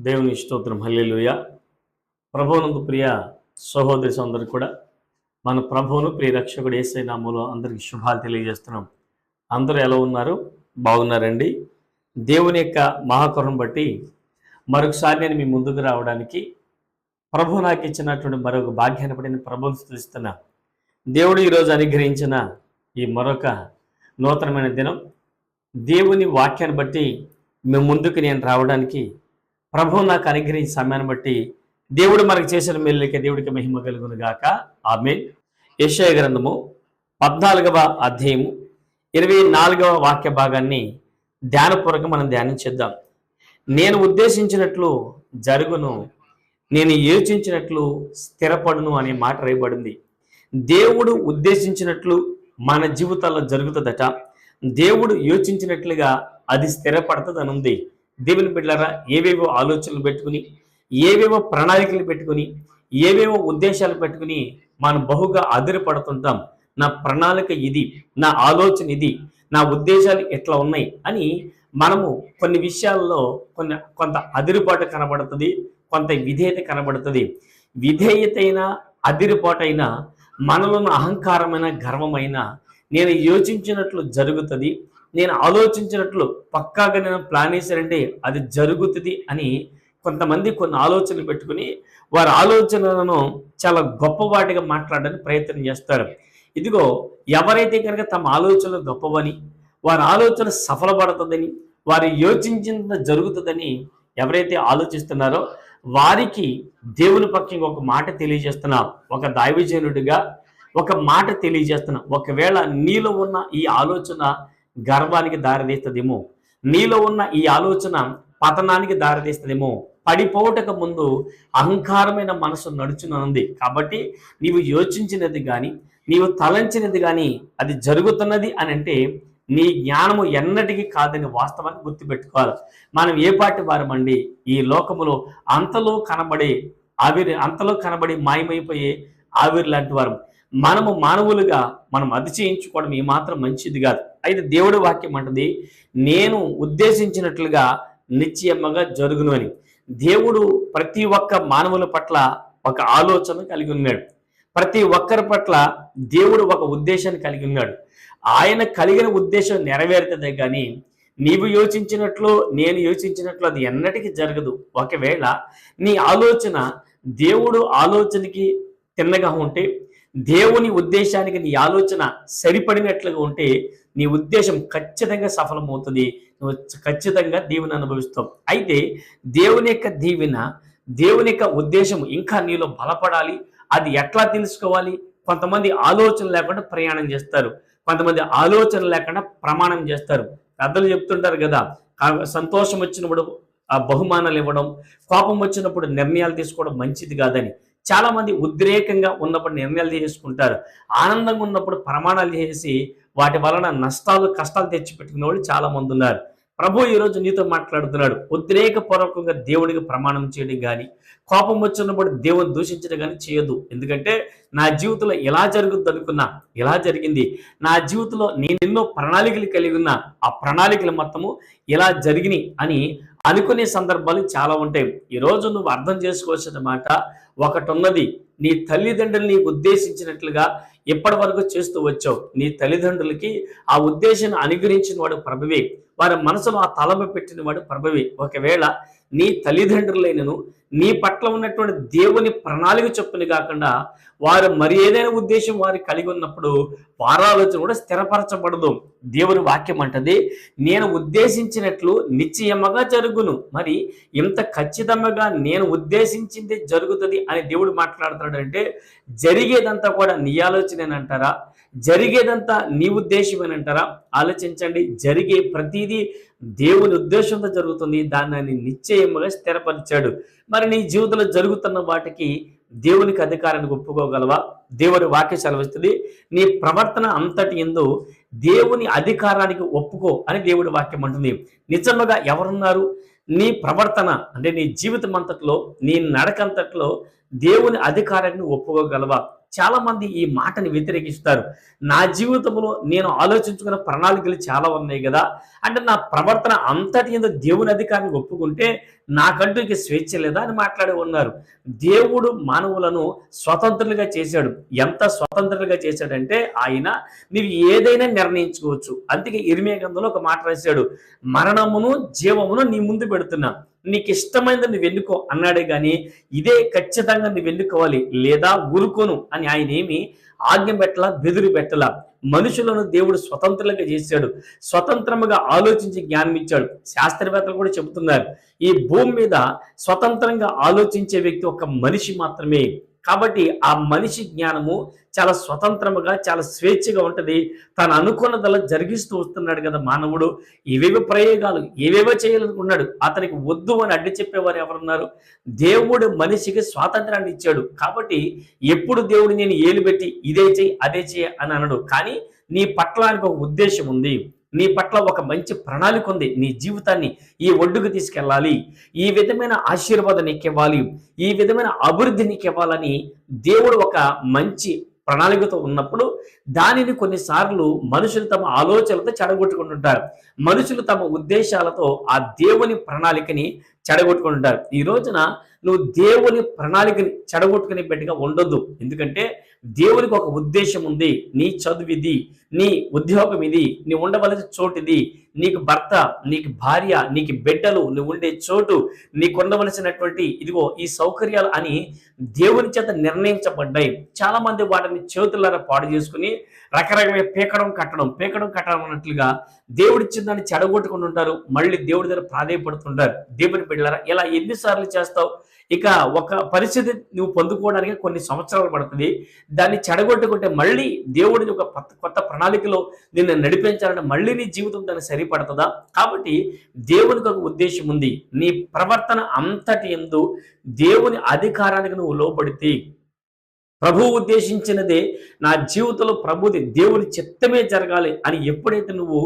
దేవుని స్తోత్రం. హల్లెలుయ. ప్రభువునందు ప్రియ సహోదరి సోదరు కూడా మన ప్రభువును ప్రియ రక్షకుడు ఏసై నామూలో అందరికీ శుభాలు తెలియజేస్తున్నాం. అందరూ ఎలా ఉన్నారు? బాగున్నారండి. దేవుని యొక్క మహాకరుణ బట్టి మరొకసారి నేను మీ ముందుకు రావడానికి ప్రభు నాకు ఇచ్చినటువంటి మరొక భాగ్యాన్ని బట్టి నేను ప్రభువును స్థుతిస్తున్నా. దేవుడు ఈరోజు అనుగ్రహించిన ఈ మరొక నూతనమైన దినం. దేవుని వాక్యాన్ని బట్టి మేము ముందుకు నేను రావడానికి ప్రభువు నాకు అనుగ్రహించిన సమయాన్ని బట్టి దేవుడు మనకు చేసిన మేలుకి దేవుడికి మహిమ కలుగును గాక. ఆమె యశయ గ్రంథము పద్నాలుగవ అధ్యాయము ఇరవై నాలుగవ వాక్య భాగాన్ని ధ్యానపూర్వకం మనం ధ్యానించేద్దాం. నేను ఉద్దేశించినట్లు జరుగును నేను యోచించినట్లు స్థిరపడును అనే మాట రేయబడింది. దేవుడు ఉద్దేశించినట్లు మన జీవితాల్లో జరుగుతుందట. దేవుడు యోచించినట్లుగా అది స్థిరపడుతుందని ఉంది దేవుని బిడ్డలారా ఏవేవో ఆలోచనలు పెట్టుకుని ఏవేవో ప్రణాళికలు పెట్టుకుని ఏవేవో ఉద్దేశాలు పెట్టుకుని మనం బహుగా అదిరిపడుతుంటాం. నా ప్రణాళిక ఇది నా ఆలోచన ఇది నా ఉద్దేశాలు ఎట్లా ఉన్నాయి అని మనము కొన్ని విషయాల్లో కొన్ని కొంత అదిరుపాటు కనబడుతుంది కొంత విధేయత కనబడుతుంది. విధేయతైన అదిరుపాటైన మనలోని అహంకారమైన గర్వమైన నేను యోచించినట్లు జరుగుతుంది. నేను ఆలోచించినట్లు పక్కాగా నేను ప్లాన్ వేశానంటే అది జరుగుతుంది అని కొంతమంది కొన్ని ఆలోచనలు పెట్టుకుని వారి ఆలోచనలను చాలా గొప్పవాటిగా మాట్లాడడానికి ప్రయత్నం చేస్తారు. ఇదిగో ఎవరైతే కనుక తమ ఆలోచనలు గొప్పవని వారి ఆలోచన సఫలపడుతుందని వారు యోచించిన జరుగుతుందని ఎవరైతే ఆలోచిస్తున్నారో వారికి దేవుని పక్షంగా ఒక మాట తెలియజేస్తున్నా ఒక దైవజనుడిగా ఒక మాట తెలియజేస్తున్నా ఒకవేళ నీలో ఉన్న ఈ ఆలోచన గర్వానికి దారితీస్తుందేమో నీలో ఉన్న ఈ ఆలోచన పతనానికి దారితీస్తుందేమో పడిపోవటకు ముందు అహంకారమైన మనసు నడుచునుంది కాబట్టి నీవు యోచించినది కానీ నీవు తలంచినది కానీ అది జరుగుతున్నది అని అంటే నీ జ్ఞానము ఎన్నటికీ కాదని వాస్తవాన్ని గుర్తుపెట్టుకోవాలి. మనం ఏ పాటి వారమండి ఈ లోకములో అంతలో కనబడే ఆవిరి అంతలో కనబడి మాయమైపోయే ఆవిరి లాంటి వారం. మనము మానవులుగా మనం అతిశయించుకోవడం ఏమాత్రం మంచిది కాదు. అయితే దేవుడు వాక్యం అంటుంది నేను ఉద్దేశించినట్లుగా నిశ్చయముగా జరుగును అని. దేవుడు ప్రతి ఒక్క మానవుల పట్ల ఒక ఆలోచన కలిగి ఉన్నాడు. ప్రతి ఒక్కరి పట్ల దేవుడు ఒక ఉద్దేశాన్ని కలిగి ఉన్నాడు. ఆయన కలిగిన ఉద్దేశం నెరవేరుతుంది కానీ నీవు యోచించినట్లు నేను యోచించినట్లు అది ఎన్నటికీ జరగదు. ఒకవేళ నీ ఆలోచన దేవుడు ఆలోచనకి తిన్నగా ఉంటే దేవుని ఉద్దేశానికి నీ ఆలోచన సరిపడినట్లుగా ఉంటే నీ ఉద్దేశం ఖచ్చితంగా సఫలమవుతుంది. నువ్వు ఖచ్చితంగా దీవెన అనుభవిస్తావు. అయితే దేవుని యొక్క దీవెన దేవుని యొక్క ఉద్దేశం ఇంకా నీలో బలపడాలి. అది ఎట్లా తెలుసుకోవాలి? కొంతమంది ఆలోచన లేకుండా ప్రయాణం చేస్తారు. కొంతమంది ఆలోచన లేకుండా ప్రమాణం చేస్తారు. పెద్దలు చెప్తుంటారు కదా సంతోషం వచ్చినప్పుడు ఆ బహుమానాలు ఇవ్వడం కోపం వచ్చినప్పుడు నిర్ణయాలు తీసుకోవడం మంచిది కాదని. చాలామంది ఉద్రేకంగా ఉన్నప్పుడు నిర్ణయాలు చేసుకుంటారు ఆనందంగా ఉన్నప్పుడు ప్రమాణాలు చేసి వాటి వలన నష్టాలు కష్టాలు తెచ్చిపెట్టుకునే వాళ్ళు చాలా మంది ఉన్నారు. ప్రభు ఈరోజు నీతో మాట్లాడుతున్నాడు. ఉద్రేకపూర్వకంగా దేవుడికి ప్రమాణం చేయడం కానీ కోపం వచ్చినప్పుడు దేవుని దూషించడం కానీ చేయదు ఎందుకంటే నా జీవితంలో ఎలా జరుగుద్ది అనుకున్నా ఎలా జరిగింది? నా జీవితంలో నేను ఎన్నో ప్రణాళికలు కలిగి ఉన్నా ఆ ప్రణాళికలు మొత్తము ఇలా జరిగినాయి అని అనుకునే సందర్భాలు చాలా ఉంటాయి. ఈరోజు నువ్వు అర్థం చేసుకోవాల్సిన మాట ఒకటి ఉన్నది నీ తల్లిదండ్రులు నీకు ఉద్దేశించినట్లుగా ఇప్పటి వరకు చేస్తూ వచ్చావు. నీ తల్లిదండ్రులకి ఆ ఉద్దేశాన్ని అనుగ్రహించిన వాడు ప్రభువే. వారి మనసులో ఆ తలమ పెట్టిన వాడు ప్రభువే. ఒకవేళ నీ తల్లిదండ్రులైనను నీ పట్ల ఉన్నటువంటి దేవుని ప్రణాళిక చొప్పున కాకుండా వారు మరి ఏదైనా ఉద్దేశం వారు కలిగి ఉన్నప్పుడు వారాలోచన ఆలోచన కూడా స్థిరపరచబడదు. దేవుని వాక్యం అంటది నేను ఉద్దేశించినట్లు నిశ్చయముగా జరుగును. మరి ఇంత ఖచ్చితంగా నేను ఉద్దేశించింది జరుగుతుంది అని దేవుడు మాట్లాడుతున్నాడు అంటే జరిగేదంతా కూడా నీ ఆలోచనేనంటారా? జరిగేదంతా నీ ఉద్దేశమేనంటారా? ఆలోచించండి జరిగే ప్రతిదీ దేవుని ఉద్దేశంతో జరుగుతుంది. దాన్ని ఆయన నిశ్చయముగా స్థిరపరిచాడు. మరి నీ జీవితంలో జరుగుతున్న వాటికి దేవునికి అధికారాన్ని ఒప్పుకోగలవా? దేవుని వాక్య సెలవిస్తుంది. నీ ప్రవర్తన అంతటి ఎందు దేవుని అధికారానికి ఒప్పుకో అని దేవుడి వాక్యం అంటుంది. నిజముగా ఎవరున్నారు? నీ ప్రవర్తన అంటే నీ జీవితం అంతట్లో నీ నడకంతట్లో దేవుని అధికారాన్ని ఒప్పుకోగలవా? చాలా మంది ఈ మాటని వ్యతిరేకిస్తారు. నా జీవితంలో నేను ఆలోచించుకున్న ప్రణాళికలు చాలా ఉన్నాయి కదా. అంటే నా ప్రవర్తన అంతటి ఏదో దేవుని అధికారాన్ని ఒప్పుకుంటే నాకంటూ ఇక స్వేచ్ఛ లేదా అని మాట్లాడి ఉన్నారు. దేవుడు మానవులను స్వతంత్రులుగా చేశాడు. ఎంత స్వతంత్రులుగా చేశాడంటే ఆయన నీవు ఏదైనా నిర్ణయించుకోవచ్చు. అందుకే ఇరిమే గంధంలో ఒక మాట రాశాడు మరణమును జీవమును నీ ముందు పెడుతున్నా. నీకు ఇష్టమైనది నువ్వు ఎన్నుకో అన్నాడే గాని ఇదే ఖచ్చితంగా నువ్వు ఎన్నుకోవాలి లేదా ఊరుకోను అని ఆయన ఏమి ఆజ్ఞ పెట్టలా బెదురు పెట్టలా. మనుషులను దేవుడు స్వతంత్రులుగా చేశాడు. స్వతంత్రముగా ఆలోచించి జ్ఞానం ఇచ్చాడు. శాస్త్రవేత్తలు కూడా చెబుతున్నారు. ఈ భూమి మీద స్వతంత్రంగా ఆలోచించే వ్యక్తి ఒక మనిషి మాత్రమే. కాబట్టి ఆ మనిషి జ్ఞానము చాలా స్వతంత్రముగా చాలా స్వేచ్ఛగా ఉంటుంది. తను అనుకున్నదలా జరిగిస్తూ వస్తున్నాడు కదా మానవుడు. ఏవేవో ప్రయోగాలు ఏవేవో చేయాలనుకున్నాడు. అతనికి వద్దు అని అడ్డు చెప్పేవారు ఎవరున్నారు? దేవుడు మనిషికి స్వాతంత్రాన్ని ఇచ్చాడు. కాబట్టి ఎప్పుడు దేవుడు నేను ఏలు పెట్టి ఇదే చేయి అదే చేయి అని అనడు. కానీ నీ పట్ల ఒక ఉద్దేశం ఉంది. నీ పట్ల ఒక మంచి ప్రణాళిక ఉంది. నీ జీవితాన్ని ఈ ఒడ్డుకు తీసుకెళ్ళాలి. ఈ విధమైన ఆశీర్వాదం నీకు ఇవ్వాలి ఈ విధమైన అభివృద్ధి నీకు ఇవ్వాలని దేవుడు ఒక మంచి ప్రణాళికతో ఉన్నప్పుడు దానిని కొన్నిసార్లు మనుషులు తమ ఆలోచనలతో చెడగొట్టుకుంటుంటారు. మనుషులు తమ ఉద్దేశాలతో ఆ దేవుని ప్రణాళికని చెడగొట్టుకుంటుంటారు. ఈ రోజున నువ్వు దేవుని ప్రణాళికని చెడగొట్టుకునే బిడ్డగా ఉండొద్దు. ఎందుకంటే దేవునికి ఒక ఉద్దేశం ఉంది. నీ చదువు ఇది నీ ఉద్యోగం ఇది నీ ఉండవలసిన చోటు ఇది నీకు భర్త నీకు భార్య నీకు బిడ్డలు నువ్వు ఉండే చోటు నీకు ఉండవలసినటువంటి ఇదిగో ఈ సౌకర్యాలు అని దేవుని చేత నిర్ణయించబడ్డాయి. చాలా మంది వాటిని చేతులారా పాడు చేసుకుని రకరకమైన పీకడం కట్టడం పీకడం కట్టడం అన్నట్లుగా దేవుడిచ్చిన దాన్ని చెడగొట్టుకుని ఉంటారు మళ్ళీ దేవుడి దగ్గర ప్రాధాయపడుతుంటారు. దేవుని బిడ్డలారా ఇలా ఎన్నిసార్లు చేస్తావు? ఇక ఒక పరిస్థితి నువ్వు పొందుకోవడానికి కొన్ని సంవత్సరాలు పడుతుంది. దాన్ని చెడగొట్టుకుంటే మళ్ళీ దేవుడిని ఒక కొత్త ప్రణాళికలో నిన్ను నడిపించాలంటే మళ్ళీ నీ జీవితం దాన్ని సరిపడుతుందా? కాబట్టి దేవునికి ఒక ఉద్దేశం ఉంది. నీ ప్రవర్తన అంతటి ఎందు దేవుని అధికారానికి నువ్వు లోపడితే ప్రభువు ఉద్దేశించినదే నా జీవితంలో ప్రభుది దేవుని చిత్తమే జరగాలి అని ఎప్పుడైతే నువ్వు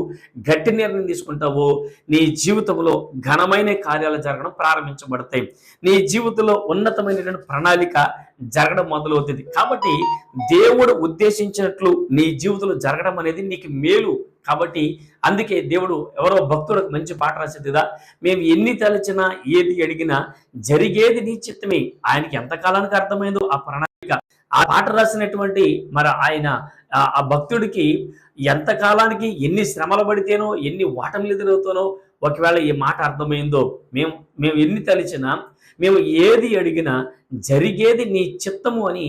గట్టి నిర్ణయం తీసుకుంటావో నీ జీవితంలో ఘనమైన కార్యాలు జరగడం ప్రారంభించబడతాయి. నీ జీవితంలో ఉన్నతమైనటువంటి ప్రణాళిక జరగడం మొదలవుతుంది. కాబట్టి దేవుడు ఉద్దేశించినట్లు నీ జీవితంలో జరగడం అనేది నీకు మేలు. కాబట్టి అందుకే దేవుడు ఎవరో భక్తులకు మంచి పాట రాసేదిదా మేము ఎన్ని తలచినా ఏది అడిగినా జరిగేది నీ చిత్తమే. ఆయనకి ఎంతకాలానికి అర్థమైందో ఆ ప్రణాళిక ఆ పాట రాసినటువంటి మరి ఆయన ఆ- భక్తుడికి ఎంత కాలానికి ఎన్ని శ్రమలు పడితేనో ఎన్ని వాటములు ఎదురవుతానో ఒకవేళ ఈ మాట అర్థమైందో మేము మేము ఎన్ని తలిచినా మేము ఏది అడిగినా జరిగేది నీ చిత్తము అని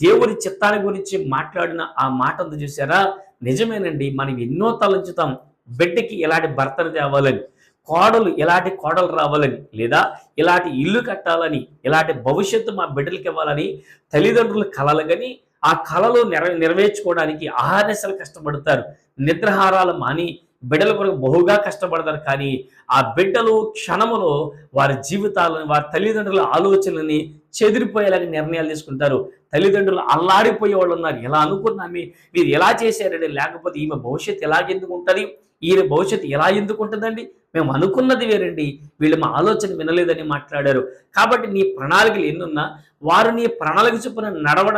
దేవుని చిత్తాన్ని గురించి మాట్లాడిన ఆ మాట అందు చూసారా? నిజమేనండి మనం ఎన్నో తలంచుతాం బిడ్డకి ఎలాంటి భర్తను తేవాలని. కోడలు ఎలాంటి కోడలు రావాలని లేదా ఇలాంటి ఇల్లు కట్టాలని ఇలాంటి భవిష్యత్తు మా బిడ్డలకి ఇవ్వాలని తల్లిదండ్రులు కలలు కానీ ఆ కళలు నెర నెరవేర్చుకోవడానికి ఆహారసలు కష్టపడతారు. నిద్రహారాలు మాని బిడ్డల కొరకు బహుగా కష్టపడతారు. కానీ ఆ బిడ్డలు క్షణములో వారి జీవితాలను వారి తల్లిదండ్రుల ఆలోచనలని చెదిరిపోయేలాగా నిర్ణయాలు తీసుకుంటారు. తల్లిదండ్రులు అల్లాడిపోయే వాళ్ళు ఉన్నారు. ఎలా అనుకున్నామే మీరు ఎలా చేశారండి లేకపోతే ఈమె భవిష్యత్తు ఎలాగెందుకు ఉంటుంది? ఈయన భవిష్యత్తు ఎలా ఎందుకు ఉంటుందండి? మేము అనుకున్నది వేరండి. వీళ్ళు మా ఆలోచన వినలేదని మాట్లాడారు. కాబట్టి నీ ప్రణాళికలు ఎన్నున్నా వారు నీ ప్రణాళిక చొప్పున నడవడ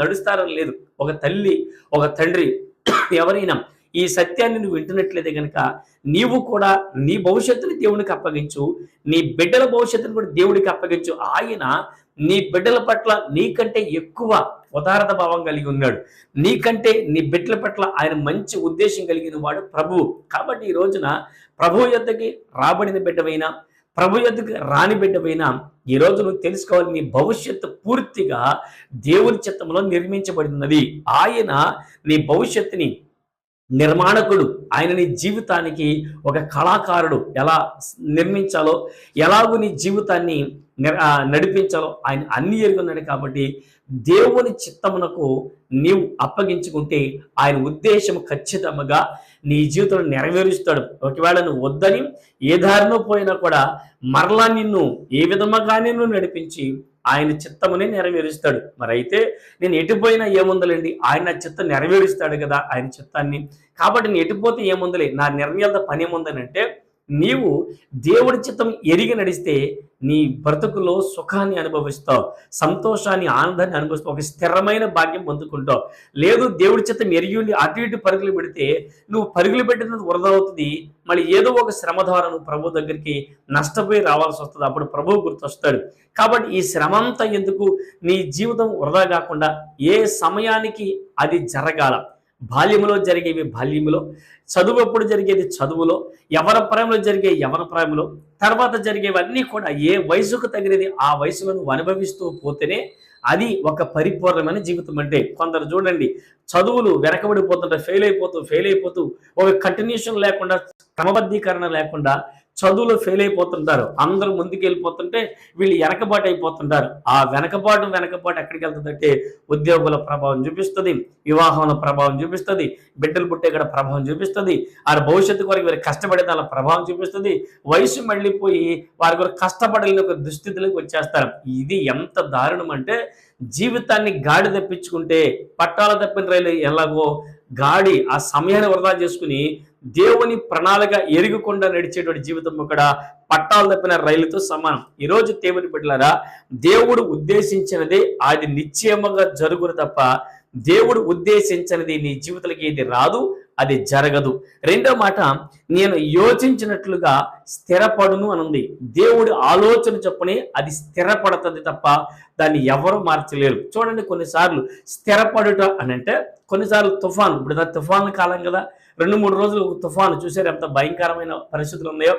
నడుస్తారని లేదు. ఒక తల్లి ఒక తండ్రి ఎవరైనా ఈ సత్యాన్ని నువ్వు వింటున్నట్లయితే కనుక నీవు కూడా నీ భవిష్యత్తుని దేవునికి అప్పగించు. నీ బిడ్డల భవిష్యత్తుని కూడా దేవుడికి అప్పగించు. ఆయన నీ బిడ్డల పట్ల నీకంటే ఎక్కువ ఉదారత భావం కలిగి ఉన్నాడు. నీకంటే నీ బిడ్డల పట్ల ఆయన మంచి ఉద్దేశం కలిగిన వాడు ప్రభువు కాబట్టి ఈ రోజున ప్రభు యొద్దకి రాబడిన బిడ్డవైనా ప్రభు యొద్దకి రాని బిడ్డవైనా ఈ రోజు నువ్వు తెలుసుకోవాలి నీ భవిష్యత్తు పూర్తిగా దేవుని చిత్తంలో నిర్మించబడినది. ఆయన నీ భవిష్యత్తుని నిర్మాణకుడు. ఆయన నీ జీవితానికి ఒక కళాకారుడు. ఎలా నిర్మించాలో ఎలాగో నీ జీవితాన్ని నడిపించాలో ఆయన అన్ని ఎరుగున్నాడు కాబట్టి దేవుని చిత్తమునకు నీవు అప్పగించుకుంటే ఆయన ఉద్దేశం ఖచ్చితంగా నీ జీవితంలో నెరవేరుస్తాడు. ఒకవేళ నువ్వు వద్దని ఏ దారిలో పోయినా కూడా మరలా నిన్ను ఏ విధముగానే నువ్వు నడిపించి ఆయన చిత్తమునే నెరవేరుస్తాడు. మరి అయితే నేను ఎటుపోయినా ఏముందలేండి? ఆయన చిత్తం నెరవేరుస్తాడు కదా ఆయన చిత్తాన్ని. కాబట్టి నేను ఎటుపోతే ఏముందలే? నా నిర్ణయాలతో పని ఏముందని అంటే నీవు దేవుడి చిత్తం ఎరిగి నడిస్తే నీ బ్రతుకులో సుఖాన్ని అనుభవిస్తావు సంతోషాన్ని ఆనందాన్ని అనుభవిస్తావు ఒక స్థిరమైన భాగ్యం పొందుకుంటావు. లేదు దేవుడి చేత మెరుగుని అటు ఇటు పరుగులు పెడితే నువ్వు పరుగులు పెట్టినది వృధా అవుతుంది. మళ్ళీ ఏదో ఒక శ్రమ ద్వారా నువ్వు ప్రభు దగ్గరికి నష్టపోయి రావాల్సి వస్తుంది. అప్పుడు ప్రభువు గుర్తొస్తాడు. కాబట్టి ఈ శ్రమ అంతా ఎందుకు? నీ జీవితం వృధా కాకుండా ఏ సమయానికి అది జరగాల? బాల్యములో జరిగేవి బాల్యములో చదువు ఎప్పుడు జరిగేది చదువులో యవన ప్రాయంలో జరిగే యవన ప్రాయంలో తర్వాత జరిగేవన్నీ కూడా ఏ వయసుకు తగినది ఆ వయసులను అనుభవిస్తూ పోతేనే అది ఒక పరిపూర్ణమైన జీవితం. అంటే కొందరు చూడండి చదువులు వెనకబడిపోతుంటే ఫెయిల్ అయిపోతూ ఫెయిల్ అయిపోతూ ఒక కంటిన్యూషన్ లేకుండా క్రమబద్ధీకరణ లేకుండా చదువులో ఫెయిల్ అయిపోతుంటారు. అందరూ ముందుకు వెళ్ళిపోతుంటే వీళ్ళు వెనకబాటు అయిపోతుంటారు. ఆ వెనకబాటు వెనకబాటు ఎక్కడికి వెళ్తుందంటే ఉద్యోగుల ప్రభావం చూపిస్తుంది వివాహంలో ప్రభావం చూపిస్తుంది బిడ్డలు పుట్టే కూడా ప్రభావం చూపిస్తుంది ఆ భవిష్యత్తు కొరకు వీరు కష్టపడే దాని ప్రభావం చూపిస్తుంది. వయసు మళ్ళీపోయి వారి కొరకు కష్టపడలేని ఒక దుస్థితిలోకి వచ్చేస్తారు. ఇది ఎంత దారుణం అంటే జీవితాన్ని గాడి తప్పించుకుంటే పట్టాల తప్పిన రైలు ఎలాగో గాడి ఆ సమయాన్ని వృధా చేసుకుని దేవుని ప్రణాళిక ఎరుగుకుండా నడిచేటువంటి జీవితం కూడా పట్టాలు తప్పిన రైలుతో సమానం. ఈరోజు దేవుని బిడ్డలారా దేవుడు ఉద్దేశించినదే అది నిశ్చయముగా జరుగును తప్ప దేవుడు ఉద్దేశించినది నీ జీవితాలకి ఏది రాదు అది జరగదు. రెండో మాట నేను యోచించినట్లుగా స్థిరపడును అనుంది. దేవుడి ఆలోచన చొప్పునే అది స్థిరపడుతుంది తప్ప దాన్ని ఎవరు మార్చలేరు. చూడండి కొన్నిసార్లు స్థిరపడుట అని అంటే కొన్నిసార్లు తుఫాను ఇప్పుడు దా తుఫాను కాలం కదా రెండు మూడు రోజులు తుఫాను చూసారు ఎంత భయంకరమైన పరిస్థితులు ఉన్నాయో.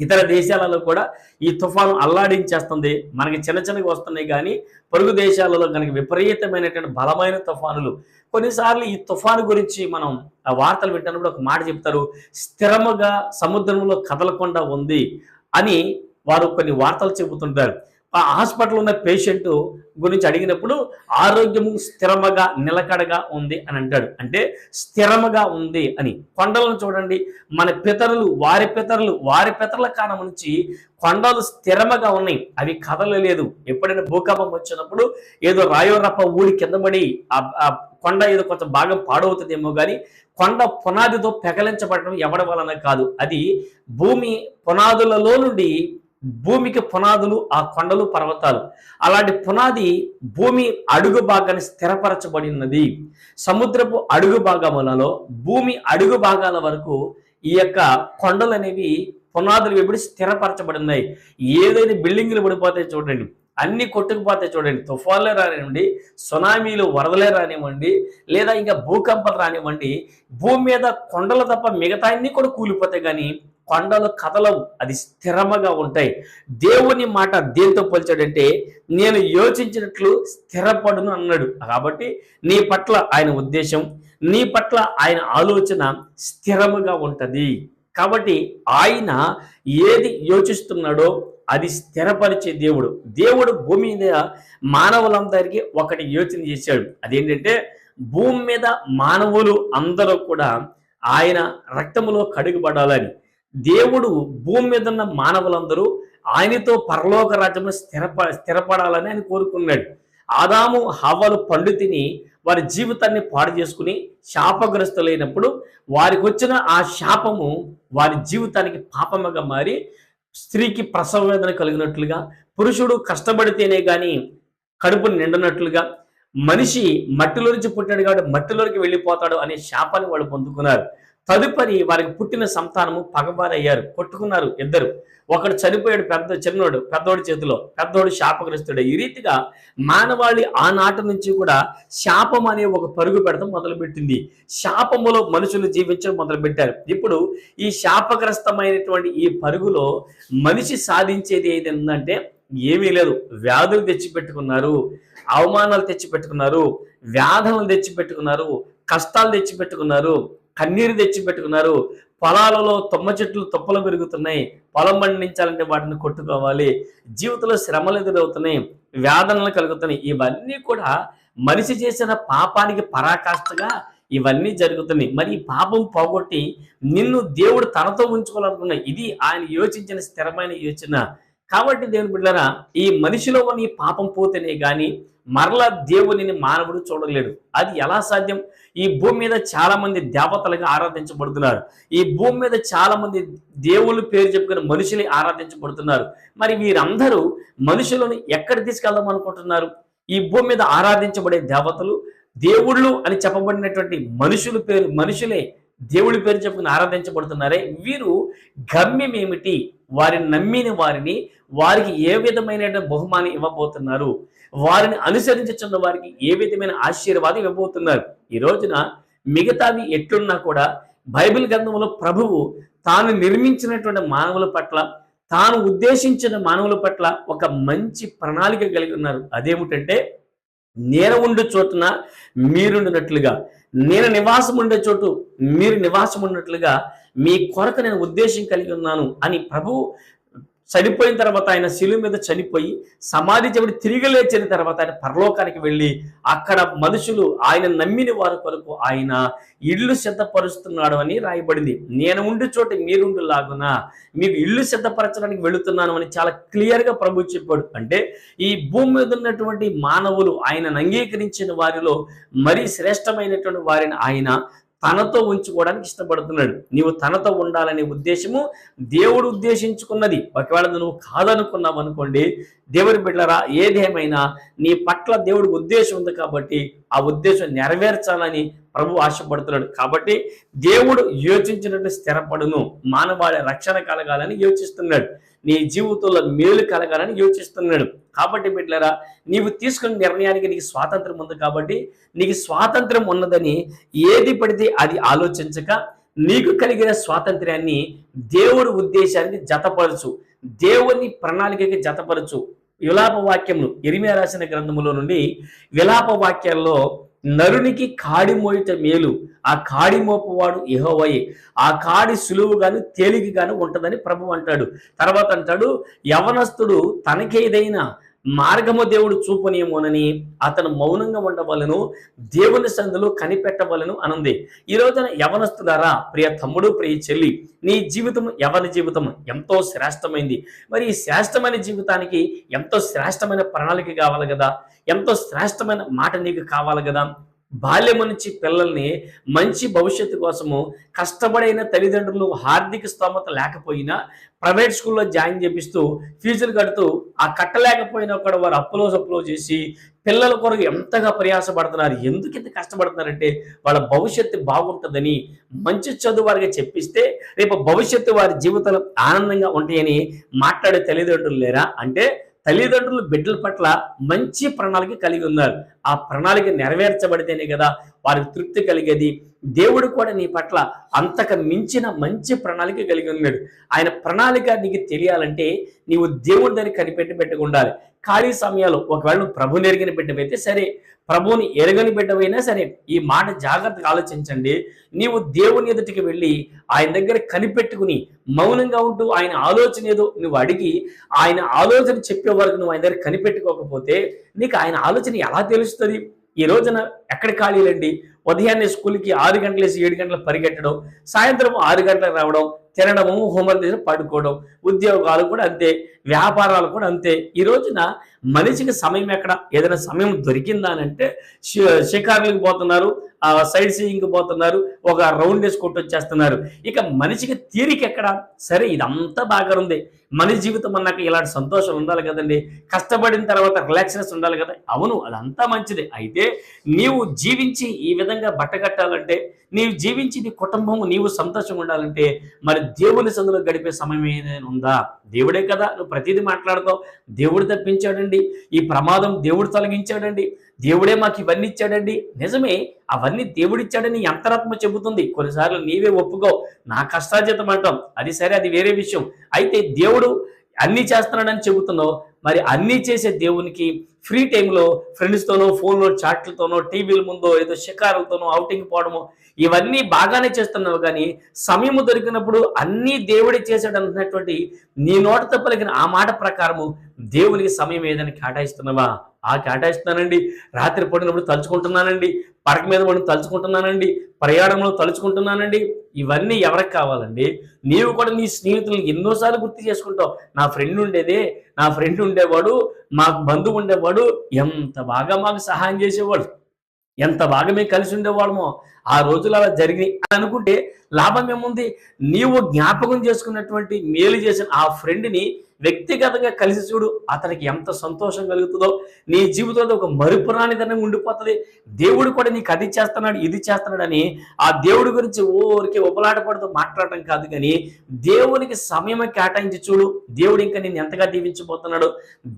ఇతర దేశాలలో కూడా ఈ తుఫాను అల్లాడించేస్తుంది. మనకి చిన్న చిన్నగా వస్తున్నాయి కానీ పొరుగు దేశాలలో కనుక విపరీతమైనటువంటి బలమైన తుఫానులు. కొన్నిసార్లు ఈ తుఫాను గురించి మనం ఆ వార్తలు వింటున్నప్పుడు ఒక మాట చెప్తారు. స్థిరముగా సముద్రంలో కదలకుండా ఉంది అని వారు కొన్ని వార్తలు చెబుతుంటారు. ఆ హాస్పిటల్ ఉన్న పేషెంట్ గురించి అడిగినప్పుడు ఆరోగ్యము స్థిరముగా నిలకడగా ఉంది అని అంటాడు. అంటే స్థిరముగా ఉంది అని. కొండలను చూడండి. మన పితరులు వారి పితరులు వారి పితరుల కాలం నుంచి కొండలు స్థిరముగా ఉన్నాయి. అవి కదలలేదు. ఎప్పుడైనా భూకంపం వచ్చినప్పుడు ఏదో రాయో రప్ప ఊడి కింద పడి ఆ- కొండ ఏదో కొంచెం భాగం పాడవుతుందేమో కానీ కొండ పునాదితో పెకలించబడటం ఎవడి వలన కాదు. అది భూమి పునాదులలో నుండి భూమికి పునాదులు ఆ కొండలు పర్వతాలు. అలాంటి పునాది భూమి అడుగు భాగాన్ని స్థిరపరచబడి ఉన్నది సముద్రపు అడుగు భాగములలో భూమి అడుగు భాగాల వరకు ఈ యొక్క కొండలు అనేవి పునాదులు వెంబడి స్థిరపరచబడి ఉన్నాయి ఏదైనా బిల్డింగ్లు పడిపోతాయి చూడండి. అన్ని కొట్టుకుపోతాయి చూడండి. తుఫాన్లే రానివ్వండి సునామీలు వరదలే రానివ్వండి లేదా ఇంకా భూకంపాలు రానివ్వండి. భూమి మీద కొండలు తప్ప మిగతా అన్ని కూడా కూలిపోతాయి కానీ కొండలు కదలవు అది స్థిరముగా ఉంటాయి. దేవుని మాట దేంతో పోల్చాడంటే నేను యోచించినట్లు స్థిరపడును అన్నాడు. కాబట్టి నీ పట్ల ఆయన ఉద్దేశం నీ పట్ల ఆయన ఆలోచన స్థిరముగా ఉంటుంది. కాబట్టి ఆయన ఏది యోచిస్తున్నాడో అది స్థిరపరిచే దేవుడు. దేవుడు భూమి మీద మానవులందరికీ ఒకటి యోచన చేశాడు. అదేంటంటే భూమి మీద మానవులు అందరూ కూడా ఆయన రక్తములో కడుగుపడాలని దేవుడు భూమి మీద ఉన్న మానవులందరూ ఆయనతో పరలోక రాజ్యంలో స్థిరప స్థిరపడాలని ఆయన కోరుకున్నాడు. ఆదాము హవ్వలు పండు తిని వారి జీవితాన్ని పాడు చేసుకుని శాపగ్రస్తులైనప్పుడు వారికి వచ్చిన ఆ శాపము వారి జీవితానికి పాపముగా మారి స్త్రీకి ప్రసవ వేదన కలిగినట్లుగా పురుషుడు కష్టపడితేనే కానీ కడుపు నిండనట్లుగా మనిషి మట్టిలో నుంచి పుట్టాడు కాబట్టి మట్టిలోకి వెళ్ళిపోతాడు అనే శాపాన్ని వాళ్ళు పొందుకున్నారు. తదుపరి వారికి పుట్టిన సంతానము పగవారయ్యారు కొట్టుకున్నారు ఇద్దరు. ఒకడు చనిపోయాడు పెద్ద చిన్నోడు పెద్దోడి చేతిలో పెద్దోడు శాపగ్రస్తుడు. ఈ రీతిగా మానవాళి ఆనాటి నుంచి కూడా శాపం అనే ఒక పరుగు పెడతాం మొదలుపెట్టింది. శాపములో మనుషులు జీవించడం మొదలుపెట్టారు. ఇప్పుడు ఈ శాపగ్రస్తమైనటువంటి ఈ పరుగులో మనిషి సాధించేది ఏది ఏంటంటే ఏమీ లేదు. వ్యాధులు తెచ్చిపెట్టుకున్నారు అవమానాలు తెచ్చిపెట్టుకున్నారు వ్యాధులను తెచ్చిపెట్టుకున్నారు కష్టాలు తెచ్చిపెట్టుకున్నారు కన్నీరు తెచ్చి పెట్టుకున్నారు. పొలాలలో తుమ్మ చెట్లు తుప్పలు పెరుగుతున్నాయి. పొలం పండించాలంటే వాటిని కొట్టుకోవాలి. జీవితంలో శ్రమలు ఎదురవుతున్నాయి. వేదనలు కలుగుతున్నాయి. ఇవన్నీ కూడా మనిషి చేసిన పాపానికి పరాకాష్ఠగా ఇవన్నీ జరుగుతున్నాయి. మరి ఈ పాపం పోగొట్టి నిన్ను దేవుడు తనతో ఉంచుకోవాలనుకున్నాయి ఇది ఆయన యోచించిన స్థిరమైన యోచన. కాబట్టి దేవుని బిడ్డరా ఈ మనిషిలో ఉన్న ఈ పాపం పోతేనే కానీ మరలా దేవునిని మానవుడు చూడలేడు. అది ఎలా సాధ్యం? ఈ భూమి మీద చాలా మంది దేవతలుగా ఆరాధించబడుతున్నారు. ఈ భూమి మీద చాలా మంది దేవుళ్ళు పేరు చెప్పుకుని మనుషులు ఆరాధించబడుతున్నారు. మరి వీరందరూ మనుషులను ఎక్కడ తీసుకెళ్దాం అనుకుంటున్నారు? ఈ భూమి మీద ఆరాధించబడే దేవతలు దేవుళ్ళు అని చెప్పబడినటువంటి మనుషులు పేరు మనుషులే దేవుడి పేరు చెప్పుకుని ఆరాధించబడుతున్నారే. వీరు గమ్యం ఏమిటి? వారిని నమ్మిన వారిని వారికి ఏ విధమైన బహుమానం ఇవ్వబోతున్నారు? వారిని అనుసరించుతున్న వారికి ఏ విధమైన ఆశీర్వాదం ఇవ్వబోతున్నారు? ఈ రోజున మిగతావి ఎట్లున్నా కూడా బైబిల్ గ్రంథంలో ప్రభువు తాను నిర్మించినటువంటి మానవుల పట్ల తాను ఉద్దేశించిన మానవుల పట్ల ఒక మంచి ప్రణాళిక కలిగి ఉన్నారు. అదేమిటంటే నేను ఉండు చోటున మీరుండినట్లుగా నేను నివాసం ఉండే చోటు మీరు నివాసం ఉన్నట్లుగా మీ కొరకు నేను ఉద్దేశం కలిగి ఉన్నాను అని ప్రభు చనిపోయిన తర్వాత ఆయన శిలువ మీద చనిపోయి సమాధి చెవిడి తిరిగి లేచిన తర్వాత ఆయన పరలోకానికి వెళ్ళి అక్కడ మనుషులు ఆయన నమ్మిన వారి కొరకు ఆయన ఇల్లు సిద్ధపరుస్తున్నాడు అని రాయబడింది. నేను ఉండి చోట మీరుండు లాగున మీకు ఇల్లు సిద్ధపరచడానికి వెళుతున్నాను అని చాలా క్లియర్గా ప్రభు చెప్పాడు. అంటే ఈ భూమి మీద ఉన్నటువంటి మానవులు ఆయనను అంగీకరించిన వారిలో మరీ శ్రేష్టమైనటువంటి వారిని ఆయన తనతో ఉంచుకోవడానికి ఇష్టపడుతున్నాడు. నీవు తనతో ఉండాలనే ఉద్దేశము దేవుడు ఉద్దేశించుకున్నది. ఒకవేళ నువ్వు కాదనుకున్నావు అనుకోండి దేవుడి బిడ్డరా ఏదేమైనా నీ పట్ల దేవుడికి ఉద్దేశం ఉంది కాబట్టి ఆ ఉద్దేశం నెరవేర్చాలని ప్రభు ఆశపడుతున్నాడు. కాబట్టి దేవుడు యోచించినట్టు స్థిరపడును. మానవాళి రక్షణ కలగాలని యోచిస్తున్నాడు. నీ జీవితంలో మేలు కలగాలని యోచిస్తున్నాడు. కాబట్టి బిడ్డలరా నీవు తీసుకున్న నిర్ణయానికి నీకు స్వాతంత్రం ఉంది కాబట్టి నీకు స్వాతంత్రం ఉన్నదని ఏది పడితే అది ఆలోచించక నీకు కలిగిన స్వాతంత్ర్యాన్ని దేవుడి ఉద్దేశానికి జతపరచు. దేవుని ప్రణాళికకి జతపరచు. విలాప వాక్యములు ఎరిమే రాసిన గ్రంథములో నుండి విలాప వాక్యాల్లో నరునికి కాడి మోయిట మేలు. ఆ కాడి మోపువాడు యెహోవాయే. ఆ కాడి సులువుగాను తేలికగాను ఉంటదని ప్రభు అంటాడు. తర్వాత అంటాడు యవనస్తుడు తనకేదైనా మార్గము దేవుడు చూపనీయమోనని అతను మౌనంగా ఉండవలను దేవుని సందులో కనిపెట్టవలను అనుంది. ఈ రోజున యవనస్తులారా ప్రియ తమ్ముడు ప్రియ చెల్లి నీ జీవితం యవన జీవితం ఎంతో శ్రేష్టమైంది. మరి ఈ శ్రేష్టమైన జీవితానికి ఎంతో శ్రేష్టమైన ప్రణాళిక కావాలి కదా? ఎంతో శ్రేష్టమైన మాట నీకు కావాలి కదా? బాల్యము నుంచి పిల్లల్ని మంచి భవిష్యత్తు కోసము కష్టపడైన తల్లిదండ్రులు ఆర్థిక స్తోమత లేకపోయినా ప్రైవేట్ స్కూల్లో జాయిన్ చేపిస్తూ ఫీజులు కడుతూ ఆ కట్టలేకపోయినా కూడా వారు అప్పులో సప్పులో చేసి పిల్లల కొరకు ఎంతగా ప్రయాసపడుతున్నారు ఎందుకు ఇంత కష్టపడుతున్నారంటే వాళ్ళ భవిష్యత్తు బాగుంటుందని మంచి చదువు వారికి చెప్పిస్తే రేపు భవిష్యత్తు వారి జీవితంలో ఆనందంగా ఉంటాయని మాట్లాడే తల్లిదండ్రులు లేరా? అంటే తల్లిదండ్రులు బిడ్డల పట్ల మంచి ప్రణాళిక కలిగి ఉన్నారు. ఆ ప్రణాళిక నెరవేర్చబడితేనే కదా వారికి తృప్తి కలిగేది. దేవుడు కూడా నీ పట్ల అంతక మించిన మంచి ప్రణాళిక కలిగి ఉన్నాడు. ఆయన ప్రణాళిక నీకు తెలియాలంటే నీవు దేవుడి దాన్ని కనిపెట్టి పెట్టుకుండాలి. ఖాళీ సమయాలు ఒకవేళ నువ్వు ప్రభుని నెరిగిన బిడ్డవైతే సరే ప్రభువుని ఎరగని బిడ్డవైనా సరే ఈ మాట జాగ్రత్తగా ఆలోచించండి. నీవు దేవుని ఎదుటికి వెళ్ళి ఆయన దగ్గర కనిపెట్టుకుని మౌనంగా ఉంటూ ఆయన ఆలోచన ఏదో నువ్వు అడిగి ఆయన ఆలోచన చెప్పే వరకు నువ్వు ఆయన దగ్గర కనిపెట్టుకోకపోతే నీకు ఆయన ఆలోచన ఎలా తెలుస్తుంది? ఈ రోజున ఎక్కడ ఖాళీలండి ఉదయాన్నే స్కూల్కి ఆరు గంటలేసి ఏడు గంటలకు పరిగెట్టడం సాయంత్రం ఆరు గంటలకు రావడం తినడము హోంవర్క్ చేసి పడుకోవడం ఉద్యోగాలు కూడా అంతే వ్యాపారాలు కూడా అంతే. ఈ రోజున మనిషికి సమయం ఎక్కడ? ఏదైనా సమయం దొరికిందా అని అంటే షికార్లకు పోతున్నారు సైడ్ సీయింగ్ పోతున్నారు ఒక రౌండ్ వేసి కొట్టొచ్చేస్తున్నారు. ఇక మనిషికి తీరిక ఎక్కడ? సరే ఇదంతా బాగా ఉంది మనిషి జీవితం అన్నాక ఇలాంటి సంతోషం ఉండాలి కదండి. కష్టపడిన తర్వాత రిలాక్స్నెస్ ఉండాలి కదా. అవును అదంతా మంచిదే. అయితే నీవు జీవించి ఈ విధంగా బట్టగట్టాలంటే నీవు జీవించి నీ కుటుంబం నీవు సంతోషంగా ఉండాలంటే మరి దేవుని సందులో గడిపే సమయం ఏదైనా ఉందా? దేవుడే కదా నువ్వు ప్రతిదీ మాట్లాడతావు. దేవుడు తప్పించాడండి. ఈ ప్రమాదం దేవుడు తొలగించాడండి. దేవుడే మాకు ఇవన్నీ ఇచ్చాడండి. నిజమే అవన్నీ దేవుడిచ్చాడని నీ అంతరాత్మ చెబుతుంది. కొన్నిసార్లు నీవే ఒప్పుకో. నా కష్టార్జితం అంటాం అది సరే అది వేరే విషయం. అయితే దేవుడు అన్ని చేస్తున్నాడని చెబుతున్నావు. మరి అన్ని చేసే దేవునికి ఫ్రీ టైంలో ఫ్రెండ్స్తోనో ఫోన్లో చాట్లతోనో టీవీల ముందో ఏదో షికారులతోనో అవుటింగ్ పోవడమో ఇవన్నీ బాగానే చేస్తున్నావు కానీ సమయము దొరికినప్పుడు అన్నీ దేవుడే చేశాడు అంటున్నటువంటి నీ నోటతో పలికిన ఆ మాట ప్రకారము దేవునికి సమయం ఏదైనా కేటాయిస్తున్నావా? ఆ కేటాయిస్తున్నానండి. రాత్రి పడినప్పుడు తలుచుకుంటున్నానండి. పడక మీద పడి తలుచుకుంటున్నానండి. ప్రయాణంలో తలుచుకుంటున్నానండి. ఇవన్నీ ఎవరికి కావాలండి? నీవు కూడా నీ స్నేహితులను ఎన్నోసార్లు గుర్తు చేసుకుంటావు. నా ఫ్రెండ్ ఉండేదే నా ఫ్రెండ్ ఉండేవాడు మాకు బంధువు ఉండేవాడు ఎంత బాగా మాకు సహాయం చేసేవాడు ఎంత బాగా మేము కలిసి ఉండేవాళ్ళమో ఆ రోజులు అలా జరిగినాయి అని అనుకుంటే లాభం ఏముంది? నీవు జ్ఞాపకం చేసుకున్నటువంటి మేలు చేసిన ఆ ఫ్రెండ్ని వ్యక్తిగతంగా కలిసి చూడు అతనికి ఎంత సంతోషం కలుగుతుందో. నీ జీవితంలో ఒక మరుపురానిదనం ఉండిపోతుంది. దేవుడు కూడా నీకు అది చేస్తున్నాడు ఇది చేస్తున్నాడని ఆ దేవుడి గురించి ఊరికే ఉపలాటపడుతూ మాట్లాడటం కాదు కానీ దేవునికి సమయం కేటాయించి చూడు. దేవుడు ఇంకా నేను ఎంతగా దీవించబోతున్నాడు?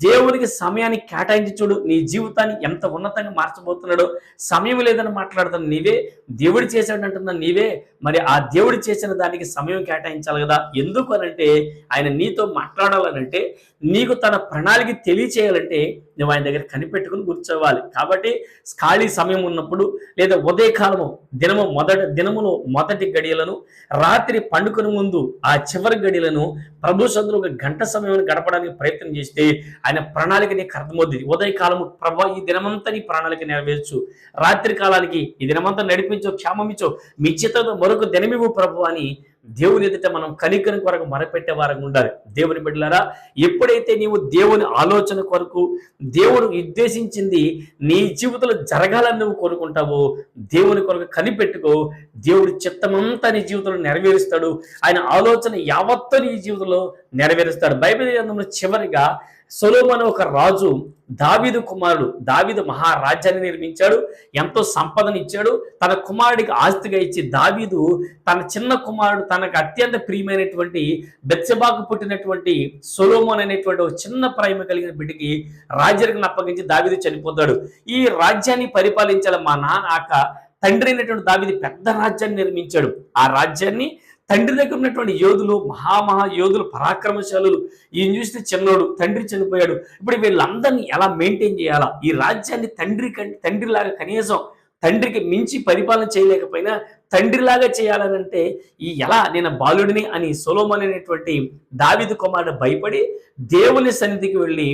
దేవునికి సమయాన్ని కేటాయించి చూడు. నీ జీవితాన్ని ఎంత ఉన్నతంగా మార్చబోతున్నాడు? సమయం లేదని మాట్లాడుతున్న నీవే దేవుడు చేశాడంటున్న నీవే మరి ఆ దేవుడు చేసిన దానికి సమయం కేటాయించాలి కదా? ఎందుకు అనంటే ఆయన నీతో మాట్లాడాలనంటే నీకు తన ప్రణాళిక తెలియచేయాలంటే నువ్వు ఆయన దగ్గర కనిపెట్టుకుని కూర్చోవాలి. కాబట్టి ఖాళీ సమయం ఉన్నప్పుడు లేదా ఉదయకాలము దినము మొదటి దినములో మొదటి గడియలను రాత్రి పండుకుని ముందు ఆ చివరి గడియలను ప్రభు సందులో ఒక గంట సమయం గడపడానికి ప్రయత్నం చేస్తే ఆయన ప్రణాళిక నీకు అర్థమవుతుంది ఉదయకాలము ప్రభు ఈ దినమంతా నీ ప్రణాళిక నెరవేర్చు. రాత్రి కాలానికి ఈ దినమంతా నడిపించు. క్షేమమిచ్చో మీ చిత్తతో మరొక దినమివ్వు ప్రభు అని దేవుని ఎదుట మనం కనికని కొరకు మొరపెట్టే వారంగా ఉండాలి. దేవుని బిడ్డలారా ఎప్పుడైతే నీవు దేవుని ఆలోచన కొరకు దేవుడు ఉద్దేశించింది నీ జీవితంలో జరగాలని నువ్వు కోరుకుంటావో దేవుని కొరకు కనిపెట్టుకో దేవుడి చిత్తమంతా నీ జీవితంలో నెరవేరుస్తాడు. ఆయన ఆలోచన యావత్తు నీ జీవితంలో నెరవేరుస్తాడు. బైబిల్ గ్రంథంలో చివరిగా సొలోమన్ ఒక రాజు దావీదు కుమారుడు దావీదు మహారాజ్యాన్ని నిర్మించాడు ఎంతో సంపదను ఇచ్చాడు తన కుమారుడికి ఆస్తిగా ఇచ్చి దావీదు తన చిన్న కుమారుడు తనకు అత్యంత ప్రియమైనటువంటి బెత్సబాకు పుట్టినటువంటి సొలోమోన్ అనేటువంటి ఒక చిన్న ప్రేమ కలిగిన బిడ్డకి రాజ్యానికి అప్పగించి దావీదు చనిపోతాడు. ఈ రాజ్యాన్ని పరిపాలించాల మా నాన్న ఆక తండ్రి అయినటువంటి దావిది పెద్ద రాజ్యాన్ని నిర్మించాడు. ఆ రాజ్యాన్ని తండ్రి దగ్గర ఉన్నటువంటి యోధులు మహామహా యోధులు పరాక్రమశాలులు. ఈయన చూస్తే చిన్నోడు తండ్రి చనిపోయాడు. ఇప్పుడు వీళ్ళందరినీ ఎలా మెయింటైన్ చేయాలా? ఈ రాజ్యాన్ని తండ్రి తండ్రిలాగా కనీసం తండ్రికి మించి పరిపాలన చేయలేకపోయినా తండ్రిలాగా చేయాలనంటే ఈ ఎలా నేను బాలుడిని అని సొలోమన్ అనేటువంటి దావిదు కుమారుడు భయపడి దేవుని సన్నిధికి వెళ్ళి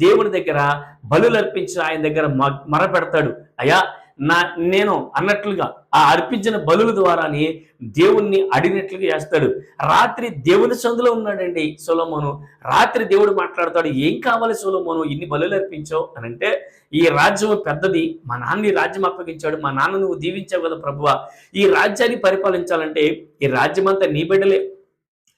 దేవుని దగ్గర బలులు అర్పించి ఆయన దగ్గర మ- మరపెడతాడు అయ్యా నా నేను అన్నట్లుగా ఆ అర్పించిన బలుల ద్వారానే దేవుణ్ణి అడిగినట్లుగా చేస్తాడు. రాత్రి దేవుని సందులో ఉన్నాడండి సొలోమోను. రాత్రి దేవుడు మాట్లాడతాడు ఏం కావాలి సొలోమోను? ఇన్ని బలులు అర్పించావు? అని అంటే ఈ రాజ్యం పెద్దది. మా నాన్న రాజ్యం అప్పగించాడు. మా నాన్న నువ్వు దీవించావు కదా ప్రభువ. ఈ రాజ్యాన్ని పరిపాలించాలంటే ఈ రాజ్యం అంతా నీ బిడ్డలే.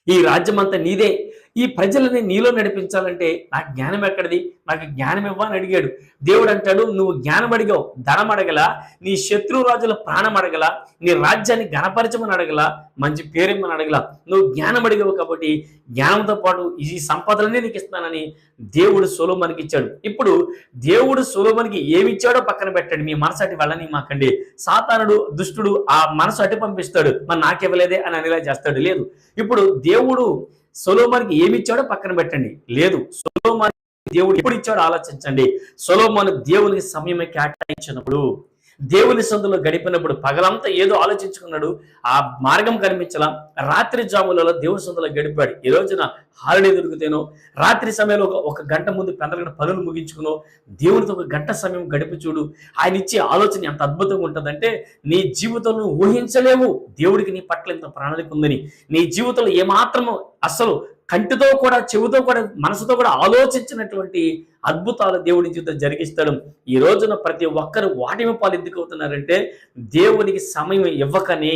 ఈ రాజ్యం అంతా నీదే. ఈ ప్రజలని నీలో నడిపించాలంటే నాకు జ్ఞానం ఎక్కడిది? నాకు జ్ఞానం ఇవ్వని అడిగాడు. దేవుడు అంటాడు నువ్వు జ్ఞానం అడిగావు ధనం అడగల నీ శత్రురాజుల ప్రాణం అడగల నీ రాజ్యాన్ని గణపరచమని అడగల మంచి పేరేమని అడగల. నువ్వు జ్ఞానం అడిగావు కాబట్టి జ్ఞానంతో పాటు ఈ సంపదలనే నీకు ఇస్తానని దేవుడు సులోమనికి ఇచ్చాడు. ఇప్పుడు దేవుడు సులోమనికి ఏమిచ్చాడో పక్కన పెట్టాడు. మీ మనసు అటు వెళ్ళని మాకండి. సాతానుడు దుష్టుడు ఆ మనసు అటు పంపిస్తాడు. మరి నాకివ్వలేదే అని అనేలా చేస్తాడు లేదు. ఇప్పుడు దేవుడు సొలోమాన్కి ఏమి ఇచ్చాడో పక్కన పెట్టండి. లేదు సొలోమాన్ దేవుడు ఎప్పుడు ఇచ్చాడో ఆలోచించండి. సొలోమాన్ దేవునికి సమయం కేటాయించినప్పుడు దేవుని సందులో గడిపినప్పుడు పగలంతా ఏదో ఆలోచించుకున్నాడు ఆ మార్గం కనిపించలా. రాత్రి జాములలో దేవుని సందులో గడిపాడు. ఈ రోజున హాలిడే దొరికితేనో రాత్రి సమయంలో ఒక గంట ముందు పెందలగంట పనులు ముగించుకునో దేవునితో ఒక గంట సమయం గడిపి చూడు. ఆయన ఇచ్చే ఆలోచన ఎంత అద్భుతంగా ఉంటుందంటే నీ జీవితంలో ఊహించలేవు. దేవుడికి నీ పట్ల ఎంత ప్రణాళిక ఉందని. నీ జీవితంలో ఏమాత్రము అసలు కంటితో కూడా చెవితో కూడా మనసుతో కూడా ఆలోచించినటువంటి అద్భుతాలు దేవుని జీవితం జరిగిస్తాడు. ఈ రోజున ప్రతి ఒక్కరు వాటిమి పాలు ఎందుకు అవుతున్నారంటే దేవునికి సమయం ఇవ్వకనే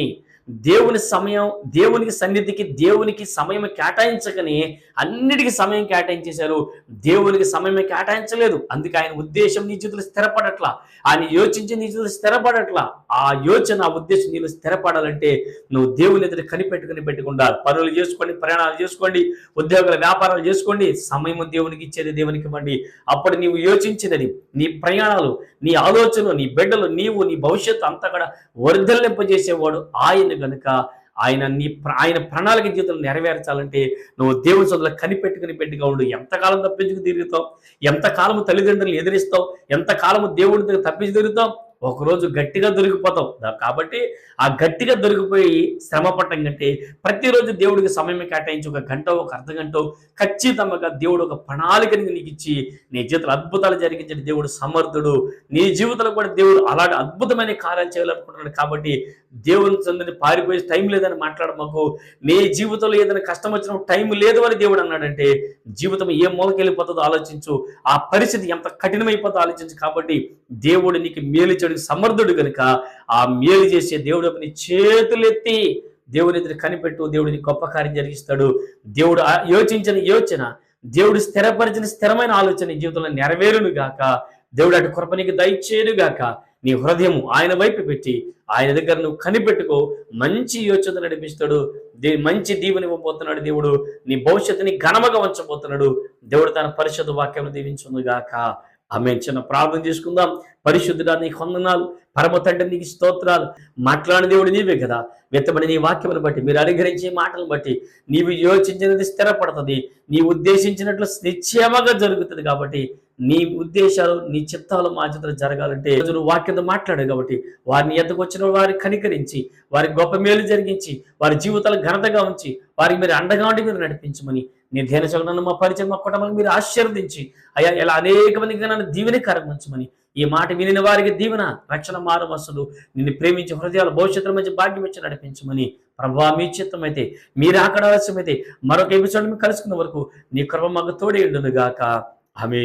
దేవుని సమయం దేవునికి సన్నిధికి దేవునికి సమయం కేటాయించకని అన్నిటికీ సమయం కేటాయించేశారు. దేవునికి సమయం కేటాయించలేదు. అందుకే ఆయన ఉద్దేశం నీ జీవితంలో స్థిరపడట్లా. ఆయన యోచించి నీ జీవితంలో స్థిరపడట్లా. ఆ యోచన ఆ ఉద్దేశం నీళ్ళు స్థిరపడాలంటే నువ్వు దేవుని ఎదురు కనిపెట్టుకుని పెట్టుకుండాలి. పనులు చేసుకోండి ప్రయాణాలు చేసుకోండి ఉద్యోగాల వ్యాపారాలు చేసుకోండి. సమయం దేవునికి ఇచ్చేది దేవునికి ఇవ్వండి. అప్పుడు నీవు యోచించినది నీ ప్రయాణాలు నీ ఆలోచనలు నీ బిడ్డలు నీవు నీ భవిష్యత్తు అంతా కూడా వర్ధలింపజేసేవాడు ఆయన గనుక ఆయన నీ ఆయన ప్రణాళిక జీవితం నెరవేర్చాలంటే నువ్వు దేవుని చదువుల కనిపెట్టుకుని పెట్టుగా ఉండు. ఎంతకాలం తప్పించుకు తిరుగుతావు? ఎంతకాలము తల్లిదండ్రులు ఎదిరిస్తావు? ఎంతకాలము దేవుడి దగ్గర తప్పించి తిరుగుతావు? ఒకరోజు గట్టిగా దొరికిపోతాం కాబట్టి ఆ గట్టిగా దొరికిపోయి శ్రమ పట్టం కంటే ప్రతిరోజు దేవుడికి సమయం కేటాయించి ఒక గంట ఒక అర్ధ గంట ఖచ్చితంగా దేవుడు ఒక ప్రణాళికని నీకు ఇచ్చి నీ జీవితంలో అద్భుతాలు జరిగించిన దేవుడు సమర్థుడు. నీ జీవితంలో కూడా దేవుడు అలాంటి అద్భుతమైన కార్యాలు చేయాలనుకుంటున్నాడు కాబట్టి దేవుని చెందని పారిపోయే టైం లేదని మాట్లాడమాకు నీ జీవితంలో ఏదైనా కష్టం వచ్చినప్పుడు టైం లేదు అని దేవుడు అన్నాడంటే జీవితం ఏ మూలకి వెళ్ళిపోతుందో ఆలోచించు. ఆ పరిస్థితి ఎంత కఠినమైపోతుందో ఆలోచించు కాబట్టి దేవుడు నీకు మేలు చేయడానికి సమర్థుడు కనుక ఆ మేలు చేసే దేవుడు నీ చేతులెత్తి దేవుని ఎదురు కనిపెట్టు దేవుడిని గొప్ప కార్యం జరిగిస్తాడు. దేవుడు యోచించిన యోచన దేవుడు స్థిరపరిచిన స్థిరమైన ఆలోచన నీ జీవితంలో నెరవేరును గాక. దేవుడు అటు కృప నీకు దయచేయను గాక. నీ హృదయం ఆయన వైపు పెట్టి ఆయన దగ్గర నువ్వు కనిపెట్టుకో మంచి యోచన నడిపిస్తాడు. దే- మంచి దీవెని ఇవ్వబోతున్నాడు దేవుడు. నీ భవిష్యత్తుని ఘనమగా ఉంచబోతున్నాడు. దేవుడు తన పరిషత్ వాక్యం దీవించును గాక. ఆమె చిన్న ప్రార్థన చేసుకుందాం. పరిశుద్ధుడా నీకు వందనాలు. పరమ తండ్రి నీకు స్తోత్రాలు. మాట్లాడిన దేవుడు నీవే కదా. వెత్తబడి నీ వాక్యమును బట్టి మీరు అనుగ్రహించే మాటలను బట్టి నీవు యోచించినది స్థిరపడుతుంది. నీ ఉద్దేశించినట్లు నిశ్చయమగా జరుగుతుంది కాబట్టి నీ ఉద్దేశాలు నీ చిత్తాలు మా చిత్రం జరగాలంటే నువ్వు వాక్యంతో మాట్లాడు కాబట్టి వారిని ఎద్దకు వచ్చిన వారిని కనికరించి వారి గొప్ప మేలు జరిగించి వారి జీవితాలు ఘనతగా ఉంచి వారికి మీరు అండగా ఉండి మీరు నడిపించమని నీ ధ్యాన చలనను మా పరిచయం మా కుటుంబాన్ని మీరు ఆశీర్వదించి. అయ్యా ఇలా అనేక మందికి నన్ను దీవెని కరగించమని ఈ మాట వినిన వారికి దీవెన రక్షణ మానవస్తులు నిన్ను ప్రేమించి హృదయాల భవిష్యత్తులో మంచి భాగ్యం ఇచ్చి నడిపించమని. ప్రభా మీ చిత్తం అయితే మీరు ఆకడ అయితే మరొక ఎపిసోడ్ కలుసుకున్న వరకు నీ కృప మాకు తోడే ఉండును గాక ఆమె